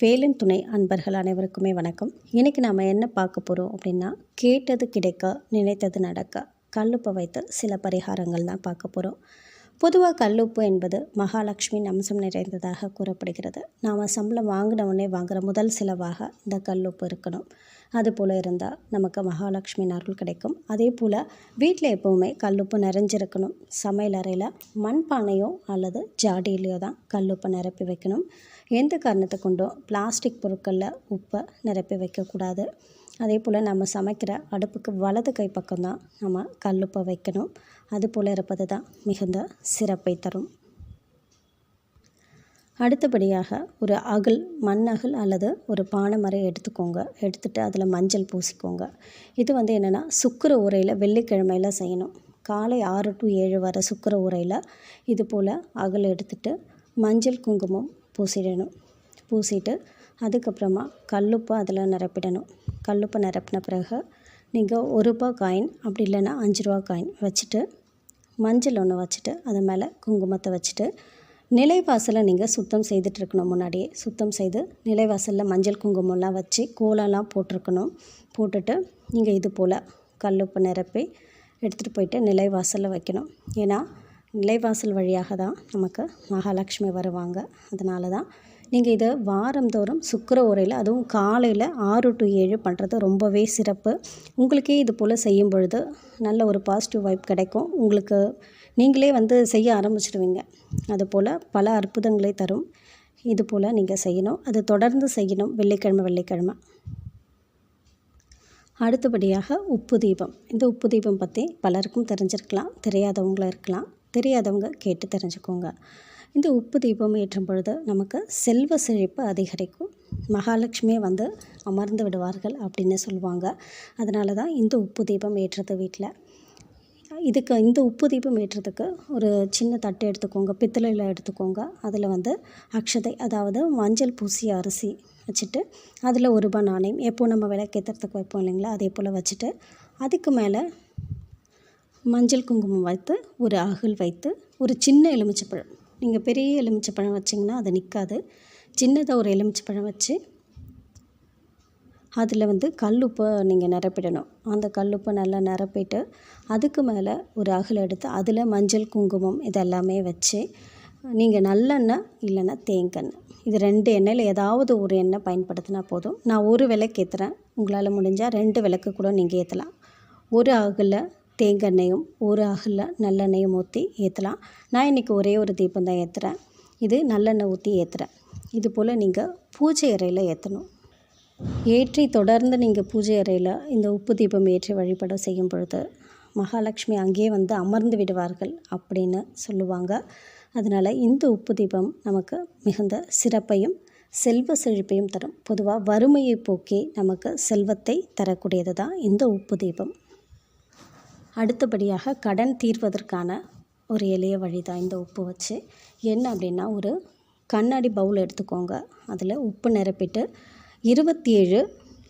வேலன் துணை அன்பர்கள் அனைவருக்குமே வணக்கம். இன்றைக்கி நாம் என்ன பார்க்க போகிறோம் அப்படின்னா கேட்டது கிடைக்க நினைத்தது நடக்க கல்லுப்பை வைத்த சில பரிகாரங்கள் தான் பார்க்க போகிறோம் பொதுவாக கல்லுப்பு என்பது மகாலட்சுமியின் அம்சம் நிறைந்ததாக கூறப்படுகிறது. நாம் சம்பளம் வாங்கின உடனே வாங்குகிற முதல் செலவாக இந்த கல்லுப்பு இருக்கணும். அது போல் இருந்தால் நமக்கு மகாலட்சுமியின் அருள் கிடைக்கும். அதே போல் வீட்டில் எப்போவுமே கல்லுப்பு நிறைஞ்சிருக்கணும். சமையல் அறையில் மண்பானையோ அல்லது ஜாடியிலையோ தான் கல்லுப்பை நிரப்பி வைக்கணும். எந்த காரணத்தை கொண்டும் பிளாஸ்டிக் பொருட்களில் உப்பை நிரப்பி வைக்கக்கூடாது. அதே போல் நம்ம சமைக்கிற அடுப்புக்கு வலது கை பக்கம்தான் நம்ம கல்லுப்பை வைக்கணும். அது போல் இருப்பது தான் மிகுந்த சிறப்பை தரும். அடுத்தபடியாக ஒரு அகல் மண் அகல் அல்லது ஒரு பானை மரம் எடுத்துக்கோங்க. எடுத்துகிட்டு அதில் மஞ்சள் பூசிக்கோங்க. இது வந்து என்னென்னா சுக்கர உரையில் வெள்ளிக்கிழமையில் செய்யணும். காலை ஆறு டு ஏழு வர சுக்கர உரையில் இது போல் அகல் எடுத்துகிட்டு மஞ்சள் குங்குமம் பூசிடணும். பூசிட்டு அதுக்கப்புறமா கல்லுப்பு அதில் நிரப்பிடணும். கல்லுப்பு நிரப்பின பிறகு நீங்கள் ஒரு ரூபா காயின் அப்படி இல்லைன்னா அஞ்சு ரூபா காயின் வச்சுட்டு மஞ்சள் ஒன்று வச்சுட்டு அது மேலே குங்குமத்தை வச்சுட்டு நிலைவாசலை நீங்கள் சுத்தம் செய்துட்ருக்கணும் முன்னாடியே. சுத்தம் செய்து நிலைவாசலில் மஞ்சள் குங்குமம்லாம் வச்சு கோலம்லாம் போட்டிருக்கணும். போட்டுட்டு நீங்கள் இது போல் கல்லுப்பு நிரப்பி எடுத்துகிட்டு போயிட்டு நிலைவாசலில் வைக்கணும். ஏன்னா நிலைவாசல் வழியாக தான் நமக்கு மகாலட்சுமி வருவாங்க. அதனால தான் நீங்கள் இதை வாரந்தோறும் சுக்கர உரையில் அதுவும் காலையில் ஆறு டு ஏழு பண்ணுறது ரொம்பவே சிறப்பு. உங்களுக்கே இது போல் செய்யும் பொழுது நல்ல ஒரு பாசிட்டிவ் வைப் கிடைக்கும். உங்களுக்கு நீங்களே வந்து செய்ய ஆரம்பிச்சிடுவீங்க. அதுபோல் பல அற்புதங்களை தரும். இது போல் நீங்கள் செய்யணும். அது தொடர்ந்து செய்யணும். வெள்ளிக்கிழமை வெள்ளிக்கிழமை. அடுத்தபடியாக உப்பு தீபம். இந்த உப்பு தீபம் பற்றி பலருக்கும் தெரிஞ்சிருக்கலாம். தெரியாதவங்களும் இருக்கலாம். தெரியாதவங்க கேட்டு தெரிஞ்சுக்கோங்க. இந்த உப்பு தீபம் ஏற்றும் பொழுது நமக்கு செல்வ செழிப்பு அதிகரிக்கும். மகாலட்சுமியே வந்து அமர்ந்து விடுவார்கள் அப்படின்னு சொல்லுவாங்க. அதனால தான் இந்த உப்பு தீபம் ஏற்றுறது வீட்டில் இதுக்கு இந்த உப்பு தீபம் ஏற்றுறதுக்கு ஒரு சின்ன தட்டு எடுத்துக்கோங்க. பித்தளையில் எடுத்துக்கோங்க. அதில் வந்து அக்ஷதை அதாவது மஞ்சள் பூசிய அரிசி வச்சுட்டு அதில் ஒரு ரூபாய் நாணயம் எப்போ நம்ம விளக்கேற்றுறதுக்கு வைப்போம் இல்லைங்களா? அதே போல் வச்சுட்டு அதுக்கு மேலே மஞ்சள் குங்குமம் வைத்து ஒரு அகல் வைத்து ஒரு சின்ன எலுமிச்சப்பழம் நீங்கள் பெரிய எலுமிச்சப்பழம் வச்சிங்கன்னா அது நிற்காது சின்னதாக ஒரு எலுமிச்சப்பழம் வச்சு அதில் வந்து கல்லுப்பை நீங்கள் நிரப்பிடணும். அந்த கல்லுப்பை நல்லா நிரப்பிட்டு அதுக்கு மேலே ஒரு அகல் எடுத்து அதில் மஞ்சள் குங்குமம் இதெல்லாமே வச்சு நீங்கள் நல்லெண்ணெய் இல்லைன்னா தேங்கெண்ணெய். இது ரெண்டு எண்ணெயில் ஏதாவது ஒரு எண்ணெய் பயன்படுத்தினா போதும். நான் ஒரு விளக்கு ஏற்றுறேன் உங்களால் முடிஞ்சால் ரெண்டு விளக்கு கூட நீங்கள் ஏற்றலாம் ஒரு அகலில் தேங்காய் ஒரு அகலில் நல்லெண்ணெயும் ஊற்றி ஏற்றலாம் நான் இன்றைக்கி ஒரே ஒரு தீபம் தான் ஏற்றுறேன் இது நல்லெண்ணெய் ஊற்றி ஏற்றுறேன் இது போல் நீங்கள் பூஜை அறையில் ஏற்றணும் ஏற்றி தொடர்ந்து நீங்கள் பூஜை அறையில் இந்த உப்பு தீபம் ஏற்றி வழிபாடு செய்யும் பொழுது மகாலட்சுமி அங்கேயே வந்து அமர்ந்து விடுவார்கள் அப்படின்னு சொல்லுவாங்க. அதனால் இந்த உப்பு தீபம் நமக்கு மிகுந்த சிறப்பையும் செல்வ செழிப்பையும் தரும். பொதுவாக வறுமையை போக்கி நமக்கு செல்வத்தை தரக்கூடியது தான் இந்த உப்பு தீபம். அடுத்தபடியாக கடன் தீர்வதற்கான ஒரு எளிய வழி தான் இந்த உப்பு வச்சு. என்ன அப்படின்னா ஒரு கண்ணாடி பவுல் எடுத்துக்கோங்க. அதில் உப்பு நிரப்பிட்டு இருபத்தி ஏழு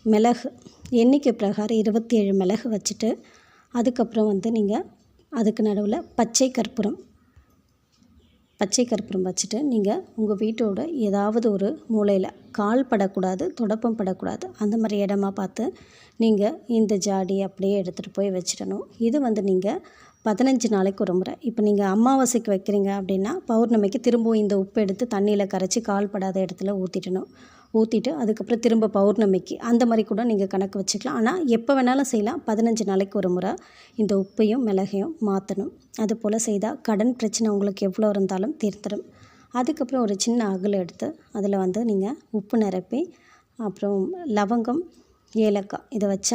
மிளகு எண்ணிக்கை பிரகாரம் இருபத்தி ஏழு மிளகு வச்சுட்டு அதுக்கப்புறம் வந்து நீங்கள் அதுக்கு நடுவில் பச்சை கற்பூரம் பச்சை கற்பூரம் வச்சுட்டு நீங்கள் உங்கள் வீட்டோட ஏதாவது ஒரு மூலையில் கால் படக்கூடாது தொடப்பம் படக்கூடாது அந்த மாதிரி இடமா பார்த்து நீங்கள் இந்த ஜாடி அப்படியே எடுத்துகிட்டு போய் வச்சிடணும். இது வந்து நீங்கள் பதினஞ்சு நாளைக்கு ஒரு முறை. இப்போ நீங்கள் அமாவாசைக்கு வைக்கிறீங்க அப்படின்னா பௌர்ணமிக்கு திரும்பவும் இந்த உப்பு எடுத்து தண்ணியில் கரைச்சி கால் படாத இடத்துல ஊற்றிடணும் ஊற்றிட்டு அதுக்கப்புறம் திரும்ப பௌர்ணமிக்கு அந்த மாதிரி கூட நீங்கள் கணக்கு வச்சுக்கலாம். ஆனால் எப்போ வேணாலும் செய்யலாம். பதினஞ்சு நாளைக்கு ஒரு முறை இந்த உப்பையும் மிளகையும் மாற்றணும் அது போல் செய்தால் கடன் பிரச்சனை உங்களுக்கு எவ்வளோ இருந்தாலும் தீர்த்துடும் அதுக்கப்புறம் ஒரு சின்ன அகல் எடுத்து அதில் வந்து நீங்கள் உப்பு நிரப்பி அப்புறம் லவங்கம் ஏலக்காய் இதை வச்சா